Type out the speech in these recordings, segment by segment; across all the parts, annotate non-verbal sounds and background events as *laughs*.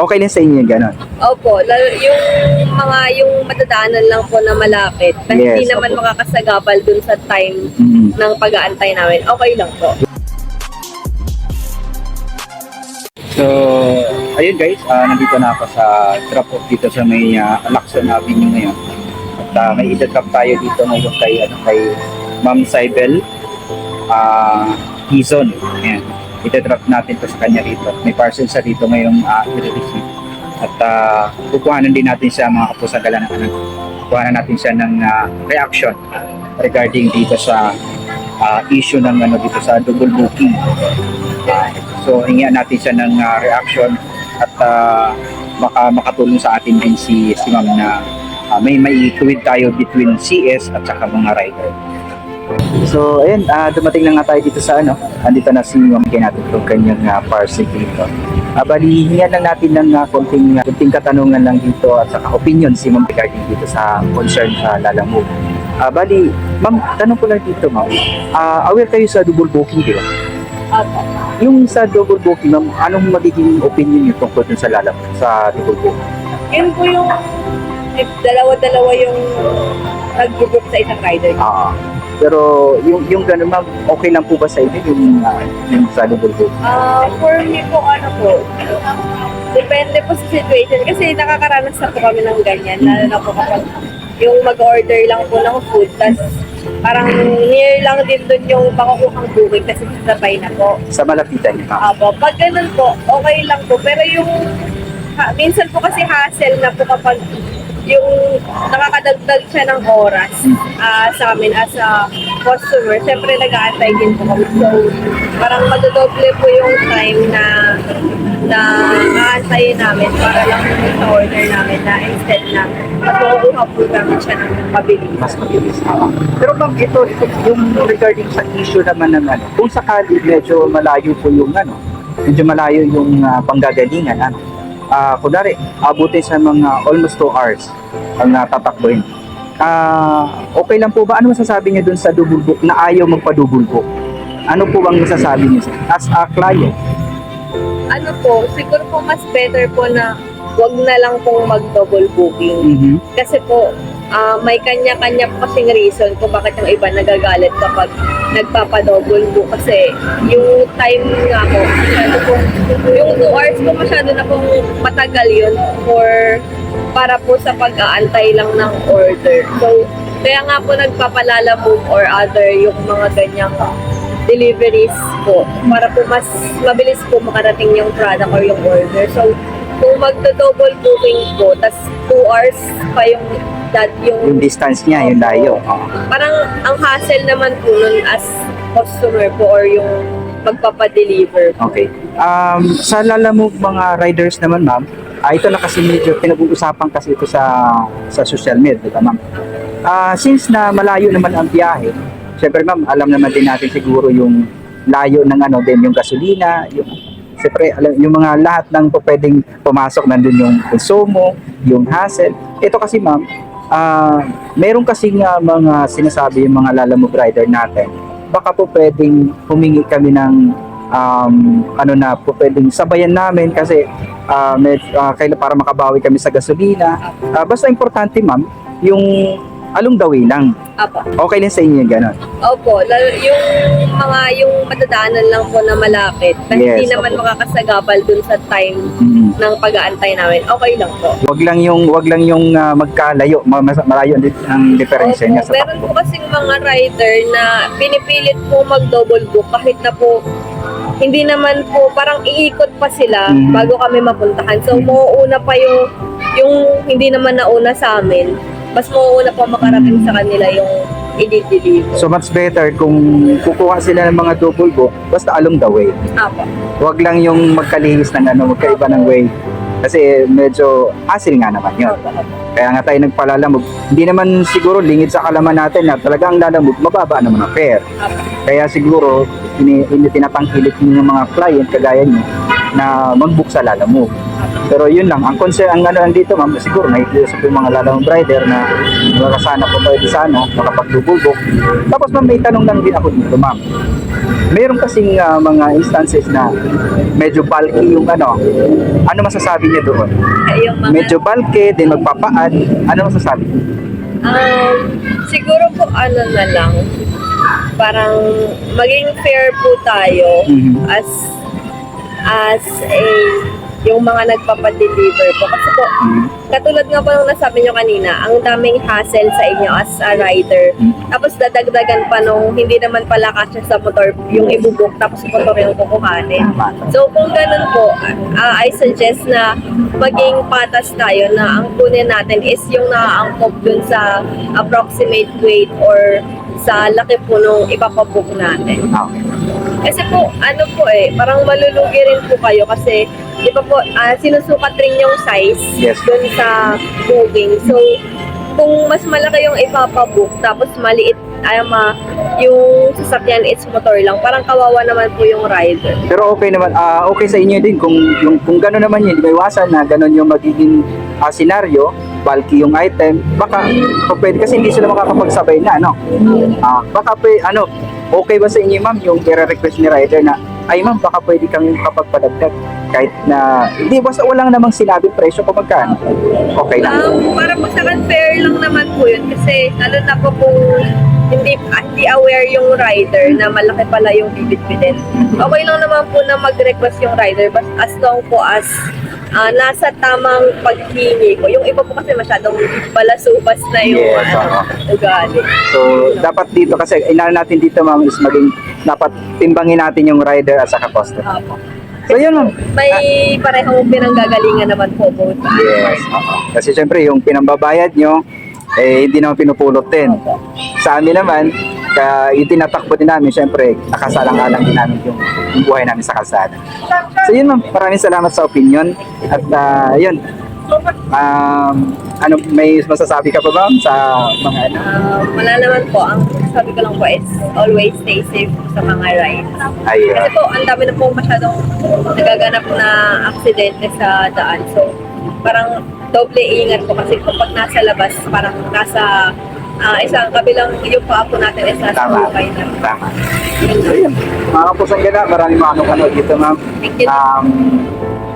Okay lang sa inyo yung gano'n. Opo, lalo, yung mga yung matadaanan lang po na malapit na hindi Yes, naman opo. makakasagabal dun sa time Mm. ng pag-aantay namin. Okay lang po. So, ayun guys, ah, nandito na ako sa drop-off dito sa may uh, Lacson Avenue ngayon. At ah, may ida-drop tayo dito ngayon kay, ano, kay Ma'am Saibel ah Quezon. Ayan. Ida-drop natin to sa kanya dito. May parcel sa dito ngayong uh, i-receive. At uh, kukuhanan din natin siya mga kapusagalan ng anak. Kukuhanan natin siya ng ah, reaction regarding dito sa ah, issue ng ano dito sa double booking. Ah, so hingian natin siya ng ah, reaction at ah, baka makatulong sa atin din si si Ma'am na ah, may maituwid tayo between CS at saka mga rider. So, ayun, ah, dumating na nga tayo dito sa ano. Andito na si Ma'am Kay natin itong kanyang uh, parcel dito. Uh, bali, lang natin ng uh, konting, uh, konting katanungan lang dito at saka opinion si Ma'am regarding dito sa concern sa Lalamove. Ah, bali, Ma'am, tanong ko lang dito, Ma'am. Ah, aware kayo sa double booking, di ba? Opo. Yung sa double booking, ma'am, anong magiging opinion niyo tungkol dun sa lalap sa double booking? Yun po yung if dalawa-dalawa yung nag-group sa isang rider. Ah, pero yung yung ganun ma'am, okay lang po ba sa inyo yung, ah, yung sa double booking? Ah, for me po, ano po, depende po sa situation. Kasi nakakaranas na po kami ng ganyan. Lalo na po kapag yung mag-order lang po ng food, tas parang near lang din dun yung makukuhang booking kasi sabay na po. Sa malapitan niyo, ma'am. Apo, pag ganun po, okay lang po. Pero yung, ha, minsan po kasi hassle na po kapag yung nakakadagdag siya ng oras ah, sa amin as a customer, syempre nag-aantay din po kami. So, parang madodoble po yung time na na aantayin namin para lang sa order namin na instead na makukuha po namin siya ng mabilis. mas mabilis. Pero ma'am, ito, ito, yung regarding sa issue naman ng ano, kung sakali medyo malayo po yung ano, medyo malayo yung uh, panggagalingan, ano, ah kunwari, abutin sa mga almost 2 hours ang uh, tatakbuhin. Ah, okay lang po ba? Ano masasabi niyo dun sa double book na ayaw magpa-double book? Ano po bang masasabi niyo as a client? Ano po, siguro po mas better po na wag na lang pong mag-double booking. Mhm. Kasi po, ah, may kanya-kanya kasing reason kung bakit yung iba nagagalit kapag nagpapadouble book. Kasi yung time nga masyado po, yung 2 hours po masyado na pong matagal yun for para po sa pag-aantay lang ng order. So, kaya nga po nagpapalala move or other yung mga ganyang deliveries po para po mas mabilis po makarating yung product or yung order. So, kung magdo-double booking po, tas 2 hours pa yung that yung Yung distance niya, yung layo. Oo. parang ang hassle naman po nun as customer po or yung magpapadeliver po. Okay. Um, sa Lalamove mga riders naman, ma'am, ah, ito na kasi medyo pinag-uusapan kasi ito sa sa social media, di ba, ma'am? Ah, since na malayo naman ang biyahe, syempre ma'am, alam naman din natin siguro yung layo ng ano din yung gasolina, yung Siyempre, alam, yung mga lahat ng pwedeng pumasok nandun yung konsumo, yung hassle. Ito kasi ma'am, ah meron kasi nga mga sinasabi yung mga lalamove rider natin. Baka po pwedeng humingi kami ng um, ano na po pwedeng sabayan namin kasi ah med, ah, kaila para makabawi kami sa gasolina. Ah, basta importante ma'am, yung along the way lang. Apo. Okay lang sa inyo gano'n. Opo, lalo, yung mga yung matadaanan lang po na malapit na hindi Yes, naman opo. makakasagabal dun sa time Mm. ng pag-aantay namin. Okay lang po. Wag lang yung wag lang yung ah, magkalayo, ma- mas- malayo ang di- ang diferensya niya sa meron takbo. po kasing mga rider na pinipilit po mag-double book kahit na po hindi naman po parang iikot pa sila Mhm. bago kami mapuntahan. So Mhm. mauuna pa yung yung hindi naman nauna sa amin. Mas mauuna pa makarating sa kanila yung i-deliver. So much better kung kukuha sila ng mga double book basta along the way. Apo. Huwag lang yung magkalihis ng ano, magkaiba ng way. Kasi medyo hassle nga naman yun. Kaya nga tayo nagpalalamog. Hindi naman siguro lingid sa kalaman natin na talagang lalamog, mababa naman ang fare. Kaya siguro, ini, ini tinatangkilik ng mga client kagaya niyo na mag-book sa lalamog. Pero yun lang, ang concern, ang ano lang dito ma'am, siguro nakikiusap yung mga lalawang rider na makasana po tayo sa ano, makapagdubulbog. Tapos ma'am, may tanong lang din ako dito ma'am. Meron kasing ah, mga instances na medyo bulky yung ano, ano masasabi niyo doon? Yung mga, Medyo bulky, din magpapaad, ano masasabi? um, siguro po ano na lang, parang maging fair po tayo Mhm. as as a yung mga nagpapadeliver po. Kasi po, Mhm. katulad nga po nung nasabi nyo kanina, ang daming hassle sa inyo as a rider. Mhm. Tapos dadagdagan pa nung hindi naman pala kasya sa motor yung ibubuk tapos motor yung kukuhanin. So kung ganun po, ah, I suggest na maging patas tayo na ang kunin natin is yung naaangkop dun sa approximate weight or sa laki po nung ipapabook natin. Okay. Kasi po, ano po eh, parang malulugi rin po kayo kasi di ba po, ah, sinusukat rin yung size Yes. dun sa booking. So, kung mas malaki yung ipapabook tapos maliit ay ma yung sasakyan is motor lang, parang kawawa naman po yung rider. Pero okay naman, ah okay sa inyo din kung yung kung gano'n naman yun, ba iwasan na gano'n yung magiging ah, senaryo, bulky yung item, baka pwede kasi hindi sila makakapagsabay na, ano? Ah, baka pwede, ano, okay ba sa inyo ma'am yung i-request ni rider na ay ma'am, baka pwede kami makapagpadagdag kahit na hindi basta walang namang sinabing presyo kung magkano. Okay lang. Um, para po sa akin, fair lang naman po yun kasi lalo na po kung hindi, hindi aware yung rider na malaki pala yung bibit-bitin. Okay lang naman po na mag-request yung rider but as long po as ah, nasa tamang paghingi po. Yung iba po kasi masyadong balasubas na yung Yes, ano, ugali. So, dapat dito kasi inano natin dito ma'am is maging dapat timbangin natin yung rider at saka customer. Apo. So, yun ma'am. May parehong pinanggagalingan naman po both. Yes. oo. Kasi syempre yung pinambabayad nyo, eh hindi naman pinupulot din. Sa amin naman, ka, yung tinatakbo din namin, syempre, nakasalang-alang din namin yung, yung buhay namin sa kalsada. So yun ma'am, maraming salamat sa opinion. At ah, yun, um, ano, may masasabi ka pa ba sa mga ano? Um, wala naman po. Ang sabi ko lang po is always stay safe sa mga rides. Ay, Kasi po, ang dami na po masyadong nagaganap na aksidente sa daan. So, parang doble ingat po kasi kapag nasa labas, parang nasa ah, isang kabilang yung paa po natin is nasa tama. hukay na. Tama. So yun, mga kapusang gana, maraming mga ano dito ma'am. Thank you. Um,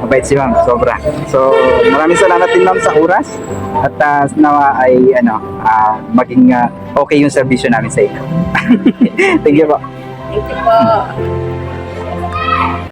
mabait si ma'am, sobra. So, maraming salamat din ma'am sa oras at uh, nawa ay ano, ah, maging ah, okay yung servisyo namin sa inyo. *laughs* Thank you po. Thank you po.